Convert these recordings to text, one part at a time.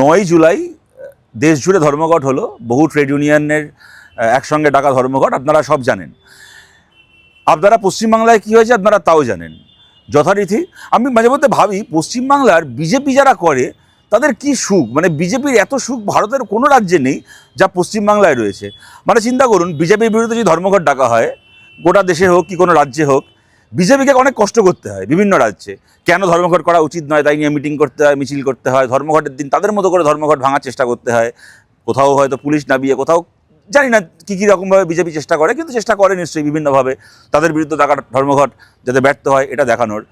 নয় জুলাই দেশ জুড়ে ধর্মঘট হলো, বহু ট্রেড ইউনিয়নের একসঙ্গে ডাকা ধর্মঘট, আপনারা সব জানেন। আপনারা পশ্চিমবাংলায় কী হয়েছে আপনারা তাও জানেন। যথারীতি, আমি মাঝে মধ্যে ভাবি, পশ্চিমবাংলার বিজেপি যারা করে, তাদের কি সুখ? মানে বিজেপির এত সুখ ভারতের কোনো রাজ্যে নেই যা পশ্চিমবাংলায় রয়েছে। মানে চিন্তা করুন, বিজেপির বিরুদ্ধে যদি ধর্মঘট ডাকা হয়, গোটা দেশে হোক কি কোনো রাজ্যে হোক বিজেপিকে অনেক কষ্ট করতে হয় বিভিন্ন রাজ্যে। কেন ধর্মঘট করা উচিত নয়? তাই নিয়ে মিটিং করতে হয়, মিছিল করতে হয়, ধর্মঘটের দিন তাদের মতো করে ধর্মঘট ভাঙার চেষ্টা করতে হয়। কোথাও হয়তো পুলিশ নামিয়ে, কোথাও জানি না কী কী রকমভাবে বিজেপি চেষ্টা করে, কিন্তু চেষ্টা করে নিশ্চয়ই বিভিন্নভাবে। তাদের বিরুদ্ধে ডাকা ধর্মঘট যাতে ব্যর্থ হয়, এটা দেখানোর।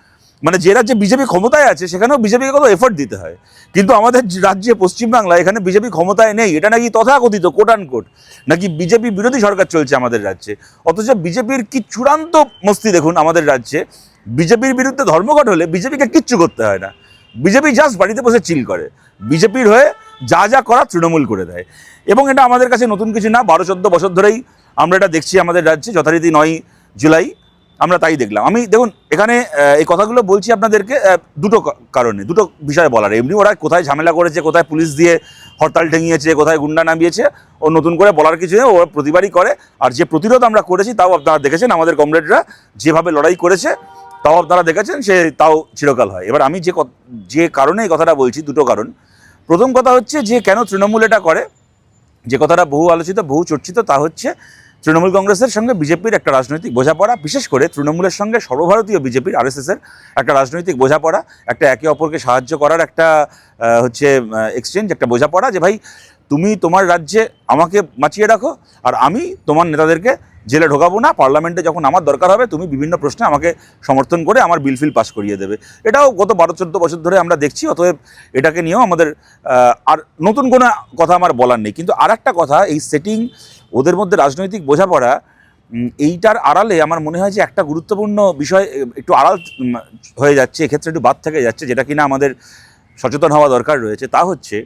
মানে যে রাজ্যে বিজেপি ক্ষমতায় আছে, সেখানেও বিজেপিকে কত এফোর্ট দিতে হয়। কিন্তু আমাদের রাজ্যে পশ্চিমবাংলা, এখানে বিজেপি ক্ষমতায় নেই, এটা নাকি তথাকথিত কোট আন কোট নাকি বিজেপি বিরোধী সরকার চলছে আমাদের রাজ্যে? অথচ বিজেপির কি চূড়ান্ত মস্তি দেখুন আমাদের রাজ্যে, বিজেপির বিরুদ্ধে ধর্মঘট হলে বিজেপিকে কিচ্ছু করতে হয় না। বিজেপি জাস্ট বাড়িতে বসে চিল করে। বিজেপির হয়ে যা যা করা তৃণমূল করে দেয়। এবং এটা আমাদের কাছে নতুন কিছু না, বারো চোদ্দ বছর ধরেই আমরা এটা দেখছি আমাদের রাজ্যে, যথারীতি নয় জুলাই। আমরা তাই দেখলাম। আমি দেখুন, এখানে এই কথাগুলো বলছি আপনাদেরকে দুটো কারণে, দুটো বিষয় বলার। এমনি ওরা কোথায় ঝামেলা করেছে, কোথায় পুলিশ দিয়ে হরতাল ঠেঙিয়েছে, কোথায় গুন্ডা নামিয়েছে, ও নতুন করে বলার কিছু নেই ওরা প্রতিবারই করে। আর যে প্রতিরোধ আমরা করেছি, তাও আপনারা দেখেছেন, আমাদের কমরেডরা যেভাবে লড়াই করেছে, তাও আপনারা দেখেছেন, সে তাও চিরকাল হয়। এবার আমি যে যে কারণে এই কথাটা বলছি, দুটো কারণ। প্রথম কথা হচ্ছে যে, কেন তৃণমূল এটা করে? যে কথাটা বহু আলোচিত, বহু চর্চিত, তা হচ্ছে তৃণমূল কংগ্রেসের সঙ্গে বিজেপির একটা রাজনৈতিক বোঝাপড়া, বিশেষ করে তৃণমূলের সঙ্গে সর্বভারতীয় বিজেপির আরএসএসের একটা রাজনৈতিক বোঝাপড়া, একটা একে অপরকে সাহায্য করার একটা হচ্ছে এক্সচেঞ্জ একটা বোঝাপড়া যে ভাই, তুমি তোমার রাজ্যে আমাকে বাঁচিয়ে রাখো আর আমি তোমার নেতাদেরকে জেলে ঢোকাবো না। পার্লামেন্টে যখন আমার দরকার হবে, তুমি বিভিন্ন প্রশ্নে আমাকে সমর্থন করে আমার বিল ফিল পাস করিয়ে দেবে। এটাও গত বারো, চোদ্দ বছর ধরে আমরা দেখছি, অতএব এটাকে নিয়েও আমাদের আর নতুন কোনো কথা আমার বলার নেই। কিন্তু আর একটা কথা, এই সেটিং ওদের মধ্যে রাজনৈতিক বোঝাপড়া এইটার আড়ালে আমার মনে হয় যে একটা গুরুত্বপূর্ণ বিষয় একটু আড়াল হয়ে যাচ্ছে, এক্ষেত্রে একটু বাদ থেকে যাচ্ছে, যেটা কিনা আমাদের সচেতন হওয়া দরকার রয়েছে। তা হচ্ছে,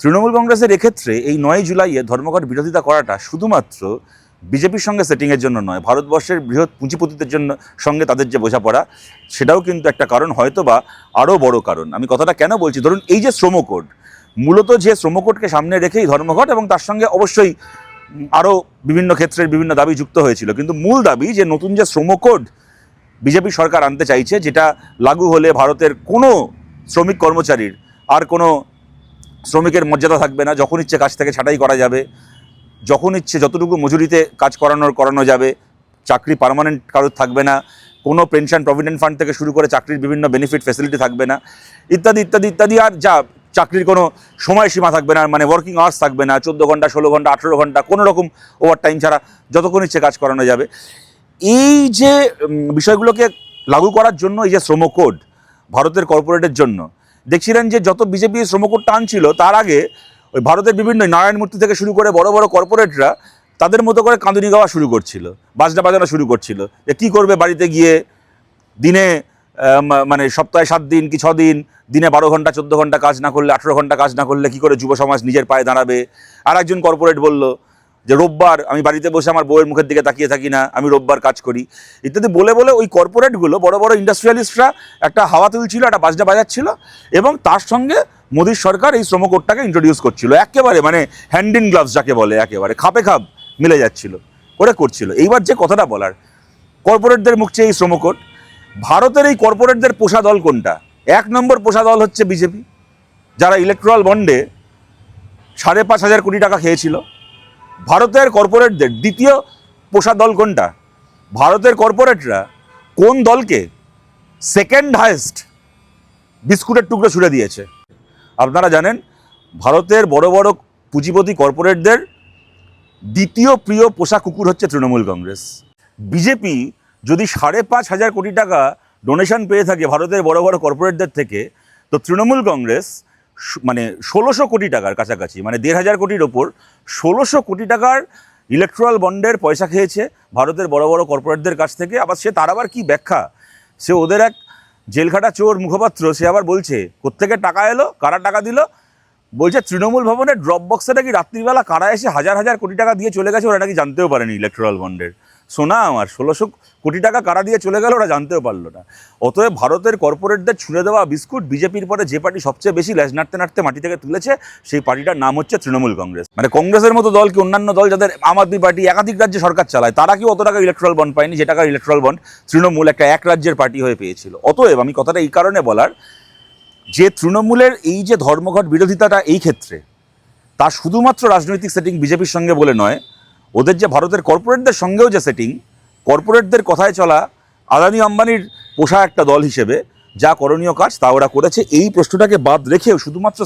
তৃণমূল কংগ্রেসের এক্ষেত্রে এই নয় জুলাইয়ে ধর্মঘট বিরোধিতা করাটা শুধুমাত্র বিজেপির সঙ্গে সেটিংয়ের জন্য নয়, ভারতবর্ষের বৃহৎ পুঁজিপতিদের জন্য সঙ্গে তাদের যে বোঝাপড়া, সেটাও কিন্তু একটা কারণ হয়তো বা আরও বড় কারণ। আমি কথাটা কেন বলছি? ধরুন এই যে শ্রম কোড, মূলত যে শ্রম কোডকে সামনে রেখেই ধর্মঘট এবং তার সঙ্গে অবশ্যই আরও বিভিন্ন ক্ষেত্রের বিভিন্ন দাবি যুক্ত হয়েছিল। কিন্তু মূল দাবি যে নতুন যে শ্রম কোড বিজেপি সরকার আনতে চাইছে, যেটা লাগু হলে ভারতের কোনো শ্রমিক কর্মচারীর আর কোনো শ্রমিকের মর্যাদা থাকবে না। যখন ইচ্ছে কাজ থেকে ছাঁটাই করা যাবে, যখন ইচ্ছে যতটুকু মজুরিতে কাজ করানোর করানো যাবে, চাকরি পার্মানেন্ট কারোর থাকবে না। কোনো পেনশন প্রভিডেন্ট ফান্ড থেকে শুরু করে চাকরির বিভিন্ন বেনিফিট ফেসিলিটি থাকবে না। ইত্যাদি ইত্যাদি ইত্যাদি। আর যা চাকরির কোনো সময়সীমা থাকবে না মানে ওয়ার্কিং আওয়ার্স থাকবে না, চোদ্দ ঘণ্টা, ষোলো ঘণ্টা, আঠেরো ঘণ্টা, কোনো রকম ওভার টাইম ছাড়া যতক্ষণ ইচ্ছে কাজ করানো যাবে। এই যে বিষয়গুলোকে লাগু করার জন্য এই যে শ্রম কোড ভারতের কর্পোরেটের জন্য, দেখছিলেন যে যত বিজেপি শ্রম কোডটা আনছিল, তার আগে ওই ভারতের বিভিন্ন নারায়ণমূর্তি থেকে শুরু করে বড় বড় কর্পোরেটরা তাদের মতো করে কাঁদুনি গাওয়া শুরু করছিল, বাজনা বাজানো শুরু করছিল, যে কী করবে বাড়িতে গিয়ে দিনে মানে সপ্তাহে সাত দিন কি দিন, দিনে বারো ঘণ্টা, চোদ্দ ঘণ্টা কাজ না করলে, আঠেরো ঘণ্টা কাজ না করলে কি করে যুব সমাজ নিজের পায়ে দাঁড়াবে? আর একজন কর্পোরেট বলল যে, রোববার, আমি বাড়িতে বসে আমার বউয়ের মুখের দিকে তাকিয়ে থাকি না, আমি রোববার কাজ করি। ইত্যাদি বলে বলে ওই কর্পোরেটগুলো বড় বড় ইন্ডাস্ট্রিয়ালিস্টরা একটা হাওয়া তুলছিল, একটা বাজনা বাজাচ্ছিল এবং তার সঙ্গে মোদীর সরকার এই শ্রম কোডটাকে ইন্ট্রোডিউস করছিল। একেবারে মানে হ্যান্ড ইন গ্লাভস যাকে বলে, একেবারে খাপে খাপ মিলে যাচ্ছিল, করে করছিল। এইবার যে কথাটা বলার কর্পোরেটদের মুখ চেয়ে এই শ্রম কোড ভারতের এই কর্পোরেটদের পোষা দল কোনটা? এক নম্বর পোষা দল হচ্ছে বিজেপি, যারা ইলেকট্রাল বন্ডে সাড়ে পাঁচ হাজার কোটি টাকা খেয়েছিল। ভারতের কর্পোরেটদের দ্বিতীয় পোষা দল কোনটা? ভারতের কর্পোরেটরা কোন দলকে সেকেন্ড হায়েস্ট বিস্কুটের টুকরো ছুড়ে দিয়েছে? আপনারা জানেন, ভারতের বড় বড় পুঁজিপতি কর্পোরেটদের দ্বিতীয় প্রিয় পোষা কুকুর হচ্ছে তৃণমূল কংগ্রেস। বিজেপি যদি সাড়ে পাঁচ হাজার কোটি টাকা ডোনেশন পেয়ে থাকে ভারতের বড় বড় কর্পোরেটদের থেকে, তো তৃণমূল কংগ্রেস মানে ষোলোশো কোটি টাকার কাছাকাছি মানে দেড় হাজার কোটির ওপর ষোলোশো কোটি টাকার ইলেকট্রাল বন্ডের পয়সা খেয়েছে ভারতের বড় বড় কর্পোরেটদের কাছ থেকে। আবার সে তার আবার কী ব্যাখ্যা? সে ওদের এক জেলখাটা চোর মুখপাত্র, সে আবার বলছে, কোত্থেকে টাকা এলো? কারা টাকা দিল? বলছে, তৃণমূল ভবনের ড্রপ বক্সে নাকি রাত্রিবেলা কারা এসে হাজার হাজার কোটি টাকা দিয়ে চলে গেছে, ওরা নাকি জানতেও পারেনি ইলেকট্রাল বন্ডের সোনা আমার, ষোলোশো কোটি টাকা কারা দিয়ে চলে গেল ওরা জানতেও পারল না। অতএব ভারতের কর্পোরেটদের ছুঁড়ে দেওয়া বিস্কুট বিজেপির পরে যে পার্টি সবচেয়ে বেশি ল্যাজ নাড়তে নাড়তে মাটি থেকে তুলেছে, সেই পার্টিটার নাম হচ্ছে তৃণমূল কংগ্রেস। মানে কংগ্রেসের মতো দল কি অন্যান্য দল যাদের আম আদমি পার্টি, একাধিক রাজ্যে সরকার চালায়, তারা কি অত টাকা ইলেকট্রাল বন্ড পায়নি, যে টাকার ইলেকট্রাল বন্ড তৃণমূল একটা এক রাজ্যের পার্টি হয়ে পেয়েছিল? অতএব আমি কথাটা এই কারণে বলার, যে তৃণমূলের এই যে ধর্মঘট বিরোধিতাটা এই ক্ষেত্রে, তা শুধুমাত্র রাজনৈতিক সেটিং বিজেপির সঙ্গে বলে নয় ওদের যে ভারতের কর্পোরেটদের সঙ্গেও যে সেটিং কর্পোরেটদের কথায় চলা আদানি আম্বানির পোষা একটা দল হিসেবে যা করণীয় কাজ, তা ওরা করেছে। এই প্রশ্নটাকে বাদ রেখেও শুধুমাত্র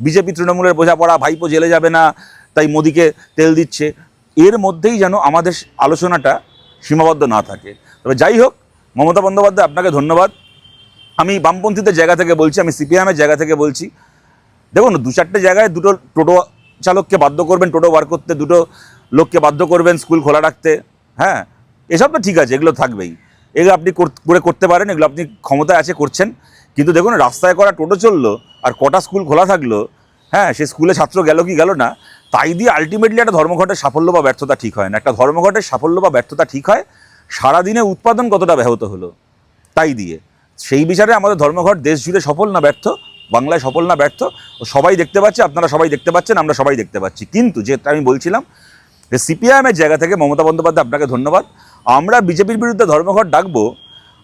বিজেপি, তৃণমূলের বোঝাপড়া, ভাইপো জেলে যাবে না, তাই মোদিকে তেল দিচ্ছে। এর মধ্যেই যেন আমাদের আলোচনাটা সীমাবদ্ধ না থাকে। তবে যাই হোক, মমতা বন্দ্যোপাধ্যায়, আপনাকে ধন্যবাদ। আমি বামপন্থীদের জায়গা থেকে বলছি, আমি সিপিএমের জায়গা থেকে বলছি। দেখুন দু চারটে জায়গায় দুটো টোটো চালককে বাধ্য করবেন, টোটো বার করতে দুটো লোককে বাধ্য করবেন স্কুল খোলা রাখতে। হ্যাঁ এসব তো ঠিক আছে, এগুলো থাকবেই। এগুলো আপনি কর- করে করতে পারেন, এগুলো আপনি ক্ষমতায় আছে করছেন। কিন্তু দেখুন, রাস্তায় করা টোটো চলল আর কটা স্কুল খোলা থাকল হ্যাঁ সে স্কুলে ছাত্র গেল কি গেল না, তাই দিয়ে আলটিমেটলি একটা ধর্মঘটের সাফল্য বা ব্যর্থতা ঠিক হয় না। একটা ধর্মঘটের সাফল্য বা ব্যর্থতা ঠিক হয়, সারাদিনে উৎপাদন কতটা ব্যাহত হলো, তাই দিয়ে। সেই বিচারে আমাদের ধর্মঘট দেশ জুড়ে সফল না ব্যর্থ, বাংলায় সফল না ব্যর্থ সবাই দেখতে পাচ্ছে, আপনারা সবাই দেখতে পাচ্ছেন, আমরা সবাই দেখতে পাচ্ছি। কিন্তু যেটা আমি বলছিলাম যে সিপিআইএমের জায়গা থেকে মমতা বন্দ্যোপাধ্যায় আপনাকে ধন্যবাদ। আমরা বিজেপির বিরুদ্ধে ধর্মঘট ডাকবো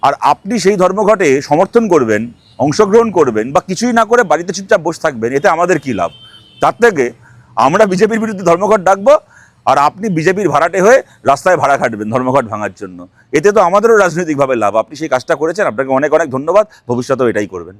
আর আপনি সেই ধর্মঘটে সমর্থন করবেন, অংশগ্রহণ করবেন বা কিছুই না করে বাড়িতে চুপচাপ বসে থাকবেন, এতে আমাদের কী লাভ? তার থেকে আমরা বিজেপির বিরুদ্ধে ধর্মঘট ডাকবো আর আপনি বিজেপির ভাড়াটে হয়ে রাস্তায় ভাড়া খাটবেন ধর্মঘট ভাঙার জন্য। এতে তো আমাদেরও রাজনৈতিকভাবে লাভ। আপনি সেই কাজটা করেছেন, আপনাকে অনেক অনেক ধন্যবাদ। ভবিষ্যতেও এটাই করবেন।